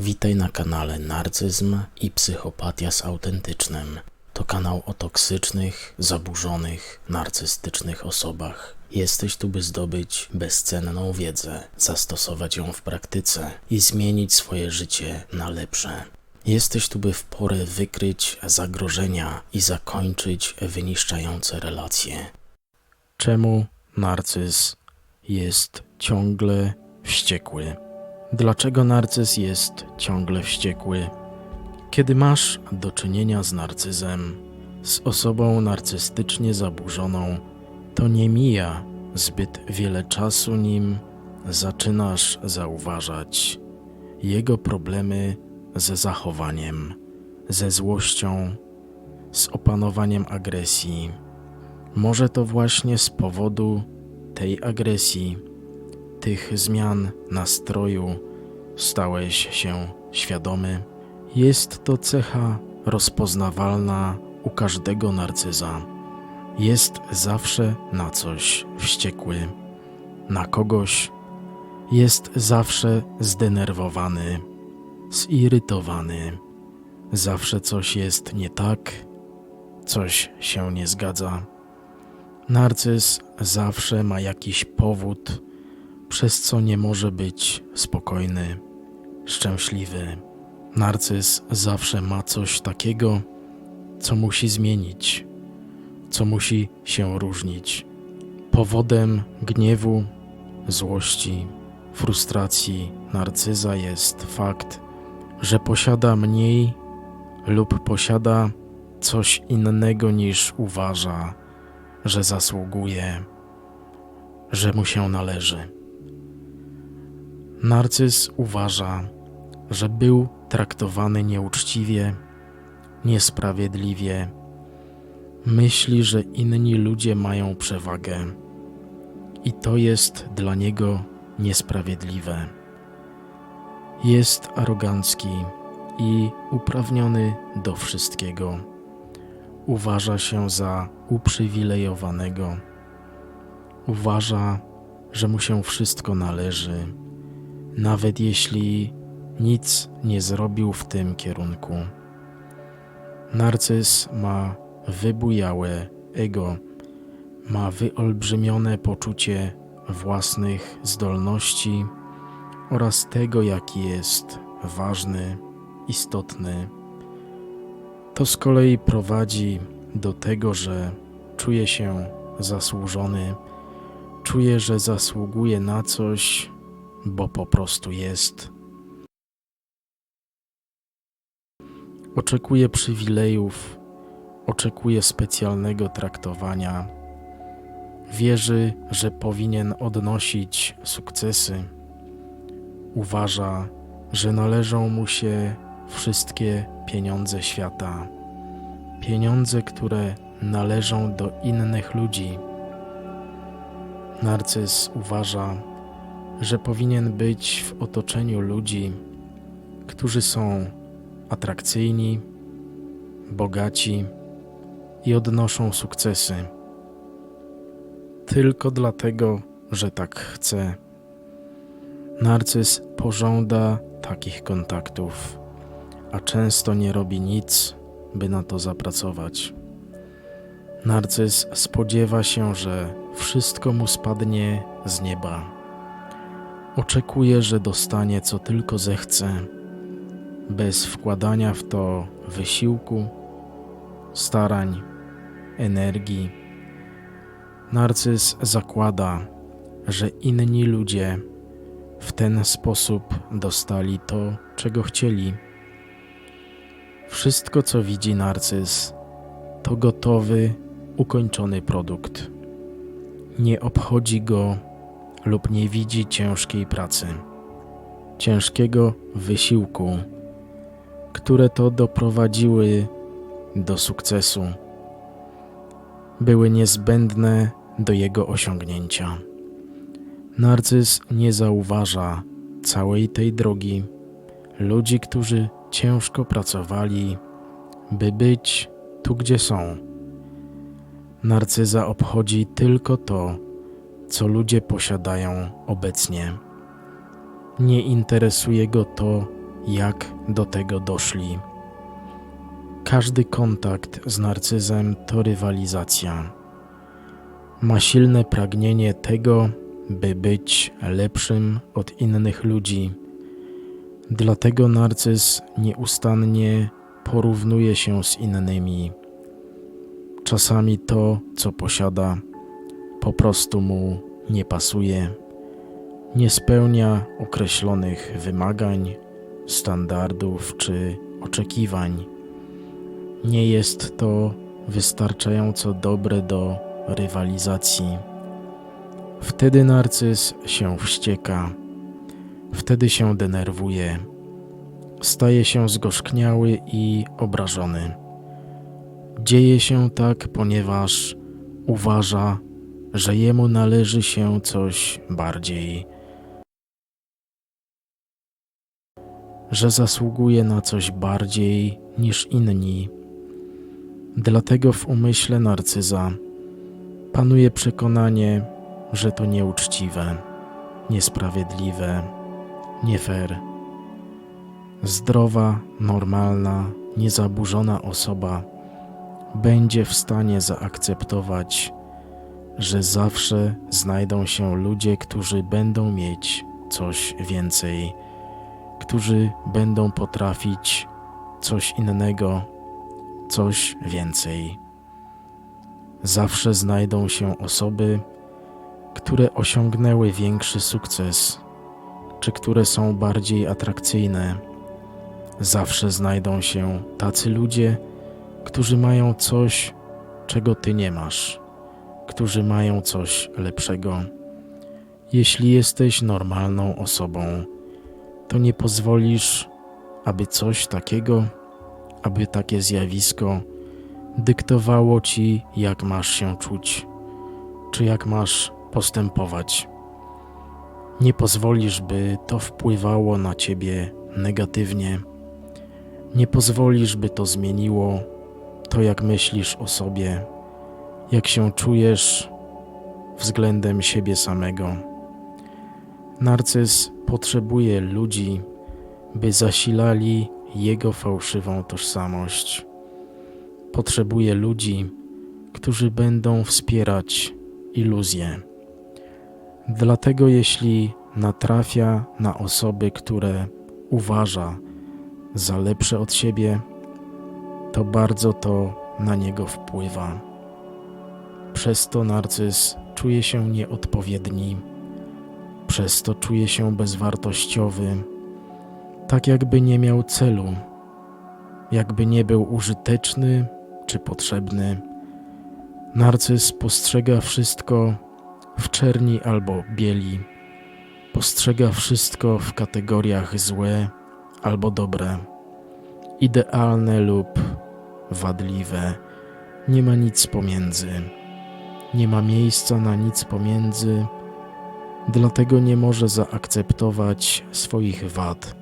Witaj na kanale Narcyzm i Psychopatia z Autentycznym. To kanał o toksycznych, zaburzonych, narcystycznych osobach. Jesteś tu, by zdobyć bezcenną wiedzę, zastosować ją w praktyce i zmienić swoje życie na lepsze. Jesteś tu, by w porę wykryć zagrożenia i zakończyć wyniszczające relacje. Czemu narcyz jest ciągle wściekły? Dlaczego narcyz jest ciągle wściekły? Kiedy masz do czynienia z narcyzem, z osobą narcystycznie zaburzoną, to nie mija zbyt wiele czasu, nim zaczynasz zauważać jego problemy ze zachowaniem, ze złością, z opanowaniem agresji. Może to właśnie z powodu tej agresji, tych zmian nastroju stałeś się świadomy. Jest to cecha rozpoznawalna u każdego narcyza. Jest zawsze na coś wściekły, na kogoś. Jest zawsze zdenerwowany, zirytowany. Zawsze coś jest nie tak, coś się nie zgadza. Narcyz zawsze ma jakiś powód, przez co nie może być spokojny, szczęśliwy. Narcyz zawsze ma coś takiego, co musi zmienić, co musi się różnić. Powodem gniewu, złości, frustracji narcyza jest fakt, że posiada mniej lub posiada coś innego niż uważa, że zasługuje, że mu się należy. Narcyz uważa, że był traktowany nieuczciwie, niesprawiedliwie. Myśli, że inni ludzie mają przewagę i to jest dla niego niesprawiedliwe. Jest arogancki i uprawniony do wszystkiego. Uważa się za uprzywilejowanego. Uważa, że mu się wszystko należy, nawet jeśli nic nie zrobił w tym kierunku. Narcyz ma wybujałe ego, ma wyolbrzymione poczucie własnych zdolności oraz tego, jaki jest ważny, istotny. To z kolei prowadzi do tego, że czuje się zasłużony, czuje, że zasługuje na coś, bo po prostu jest. Oczekuje przywilejów, oczekuje specjalnego traktowania, wierzy, że powinien odnosić sukcesy, uważa, że należą mu się wszystkie pieniądze świata, pieniądze, które należą do innych ludzi. Narcyz uważa, że powinien być w otoczeniu ludzi, którzy są atrakcyjni, bogaci i odnoszą sukcesy. Tylko dlatego, że tak chce. Narcyz pożąda takich kontaktów, a często nie robi nic, by na to zapracować. Narcyz spodziewa się, że wszystko mu spadnie z nieba. Oczekuje, że dostanie co tylko zechce, bez wkładania w to wysiłku, starań, energii. Narcyz zakłada, że inni ludzie w ten sposób dostali to, czego chcieli. Wszystko, co widzi narcyz, to gotowy, ukończony produkt. Nie obchodzi go lub nie widzi ciężkiej pracy, ciężkiego wysiłku, które to doprowadziły do sukcesu, były niezbędne do jego osiągnięcia. Narcyz nie zauważa całej tej drogi, ludzi, którzy ciężko pracowali, by być tu, gdzie są. Narcyza obchodzi tylko to, co ludzie posiadają obecnie. Nie interesuje go to, jak do tego doszli. Każdy kontakt z narcyzem to rywalizacja. Ma silne pragnienie tego, by być lepszym od innych ludzi. Dlatego narcyz nieustannie porównuje się z innymi. Czasami to, co posiada, po prostu mu nie pasuje, nie spełnia określonych wymagań, standardów czy oczekiwań. Nie jest to wystarczająco dobre do rywalizacji. Wtedy narcyz się wścieka, wtedy się denerwuje, staje się zgorzkniały i obrażony. Dzieje się tak, ponieważ uważa, że jemu należy się coś bardziej, że zasługuje na coś bardziej niż inni. Dlatego w umyśle narcyza panuje przekonanie, że to nieuczciwe, niesprawiedliwe, nie fair. Zdrowa, normalna, niezaburzona osoba będzie w stanie zaakceptować, że zawsze znajdą się ludzie, którzy będą mieć coś więcej, którzy będą potrafić coś innego, coś więcej. Zawsze znajdą się osoby, które osiągnęły większy sukces, czy które są bardziej atrakcyjne. Zawsze znajdą się tacy ludzie, którzy mają coś, czego ty nie masz, którzy mają coś lepszego. Jeśli jesteś normalną osobą, to nie pozwolisz, aby coś takiego, aby takie zjawisko dyktowało ci, jak masz się czuć, czy jak masz postępować. Nie pozwolisz, by to wpływało na ciebie negatywnie. Nie pozwolisz, by to zmieniło to, jak myślisz o sobie, jak się czujesz względem siebie samego. Narcyz potrzebuje ludzi, by zasilali jego fałszywą tożsamość. Potrzebuje ludzi, którzy będą wspierać iluzję. Dlatego, jeśli natrafia na osoby, które uważa za lepsze od siebie, to bardzo to na niego wpływa. Przez to narcyz czuje się nieodpowiedni, przez to czuje się bezwartościowy, tak jakby nie miał celu, jakby nie był użyteczny czy potrzebny. Narcyz postrzega wszystko w czerni albo bieli, postrzega wszystko w kategoriach złe albo dobre, idealne lub wadliwe. Nie ma nic pomiędzy. Nie ma miejsca na nic pomiędzy, dlatego nie może zaakceptować swoich wad.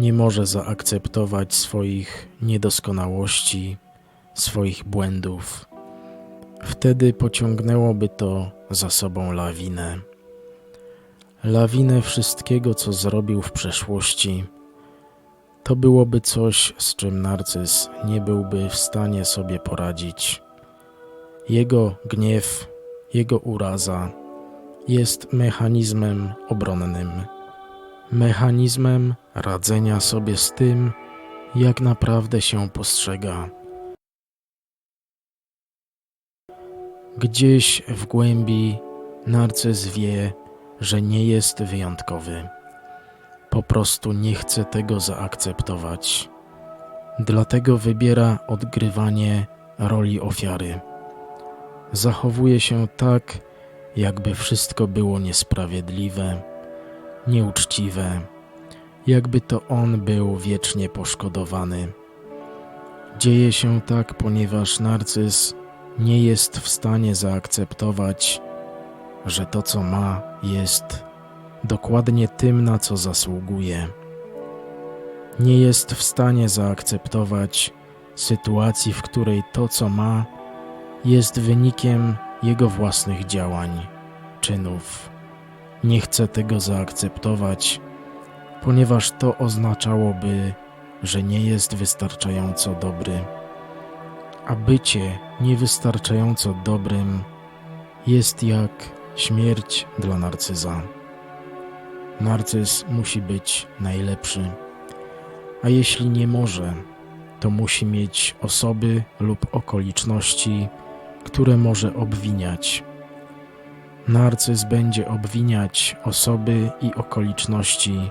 Nie może zaakceptować swoich niedoskonałości, swoich błędów. Wtedy pociągnęłoby to za sobą lawinę. Lawinę wszystkiego, co zrobił w przeszłości. To byłoby coś, z czym narcyz nie byłby w stanie sobie poradzić. Jego gniew, jego uraza jest mechanizmem obronnym, mechanizmem radzenia sobie z tym, jak naprawdę się postrzega. Gdzieś w głębi narcyz wie, że nie jest wyjątkowy. Po prostu nie chce tego zaakceptować. Dlatego wybiera odgrywanie roli ofiary. Zachowuje się tak, jakby wszystko było niesprawiedliwe, nieuczciwe, jakby to on był wiecznie poszkodowany. Dzieje się tak, ponieważ narcyz nie jest w stanie zaakceptować, że to, co ma, jest dokładnie tym, na co zasługuje. Nie jest w stanie zaakceptować sytuacji, w której to, co ma, jest wynikiem jego własnych działań, czynów. Nie chce tego zaakceptować, ponieważ to oznaczałoby, że nie jest wystarczająco dobry. A bycie niewystarczająco dobrym jest jak śmierć dla narcyza. Narcyz musi być najlepszy, a jeśli nie może, to musi mieć osoby lub okoliczności, które może obwiniać. Narcyz będzie obwiniać osoby i okoliczności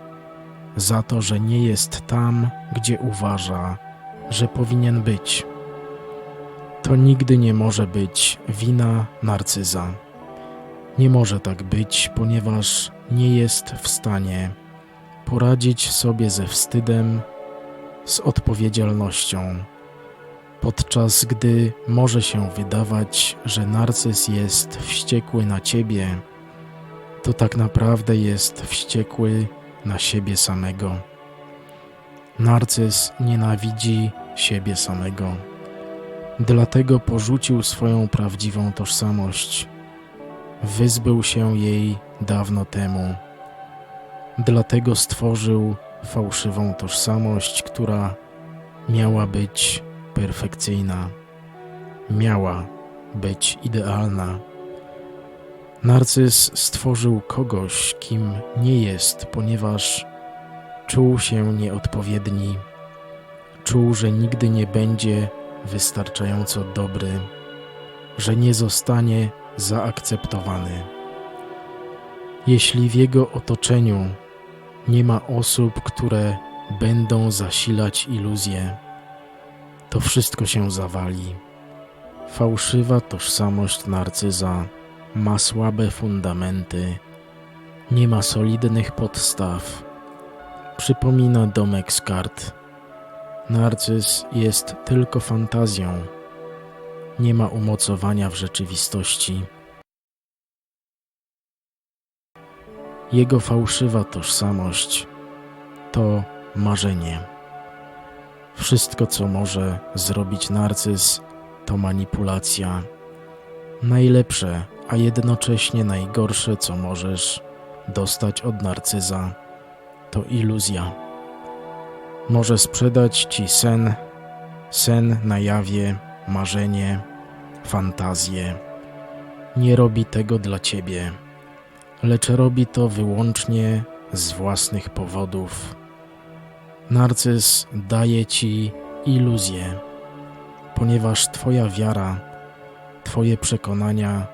za to, że nie jest tam, gdzie uważa, że powinien być. To nigdy nie może być wina narcyza. Nie może tak być, ponieważ nie jest w stanie poradzić sobie ze wstydem, z odpowiedzialnością, podczas gdy może się wydawać, że narcyz jest wściekły na ciebie, to tak naprawdę jest wściekły na siebie samego. Narcyz nienawidzi siebie samego. Dlatego porzucił swoją prawdziwą tożsamość. Wyzbył się jej dawno temu. Dlatego stworzył fałszywą tożsamość, która miała być perfekcyjna, miała być idealna. Narcyz stworzył kogoś, kim nie jest, ponieważ czuł się nieodpowiedni, czuł, że nigdy nie będzie wystarczająco dobry, że nie zostanie zaakceptowany. Jeśli w jego otoczeniu nie ma osób, które będą zasilać iluzję, to wszystko się zawali. Fałszywa tożsamość narcyza ma słabe fundamenty, nie ma solidnych podstaw. Przypomina domek z kart. Narcyz jest tylko fantazją, nie ma umocowania w rzeczywistości. Jego fałszywa tożsamość to marzenie. Wszystko, co może zrobić narcyz, to manipulacja. Najlepsze, a jednocześnie najgorsze, co możesz dostać od narcyza, to iluzja. Może sprzedać ci sen, sen na jawie, marzenie, fantazję. Nie robi tego dla ciebie lecz robi to wyłącznie z własnych powodów. Narcyz daje ci iluzję, ponieważ Twoja wiara, Twoje przekonania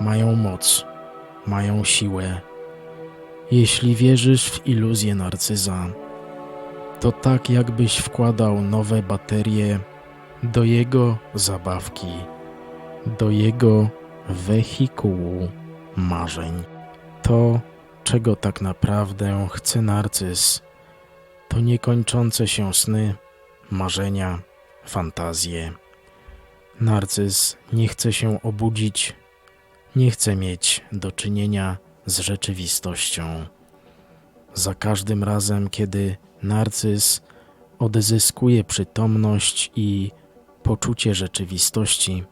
mają moc, mają siłę. Jeśli wierzysz w iluzję narcyza, to tak jakbyś wkładał nowe baterie do jego zabawki, do jego wehikułu marzeń. To, czego tak naprawdę chce narcyz, to niekończące się sny, marzenia, fantazje. Narcyz nie chce się obudzić, nie chce mieć do czynienia z rzeczywistością. Za każdym razem, kiedy narcyz odzyskuje przytomność i poczucie rzeczywistości,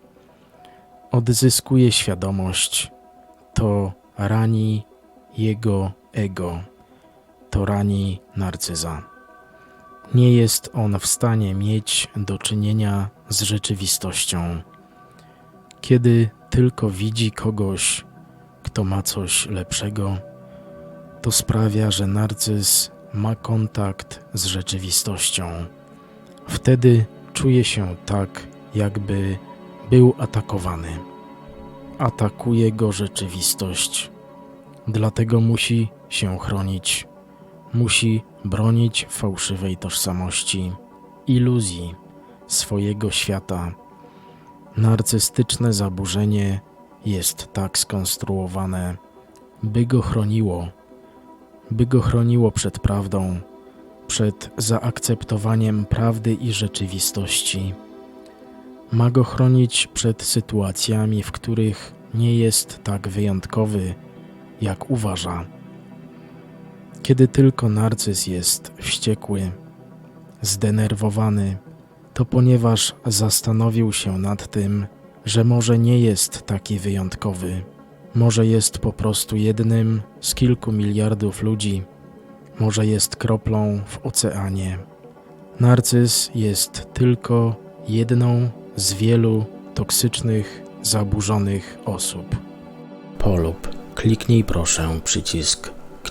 odzyskuje świadomość, to rani jego ego, to rani narcyza. Nie jest on w stanie mieć do czynienia z rzeczywistością. Kiedy tylko widzi kogoś, kto ma coś lepszego, to sprawia, że narcyz ma kontakt z rzeczywistością. Wtedy czuje się tak, jakby był atakowany atakuje go rzeczywistość. Dlatego musi się chronić, musi bronić fałszywej tożsamości, iluzji swojego świata. Narcystyczne zaburzenie jest tak skonstruowane, by go chroniło, by go chroniło przed prawdą, przed zaakceptowaniem prawdy i rzeczywistości ma go chronić przed sytuacjami, w których nie jest tak wyjątkowy, jak uważa. Kiedy tylko narcyz jest wściekły, zdenerwowany, to ponieważ zastanowił się nad tym, że może nie jest taki wyjątkowy, może jest po prostu jednym z kilku miliardów ludzi, może jest kroplą w oceanie. Narcyz jest tylko jedną z wielu toksycznych, zaburzonych osób. Polub, kliknij proszę przycisk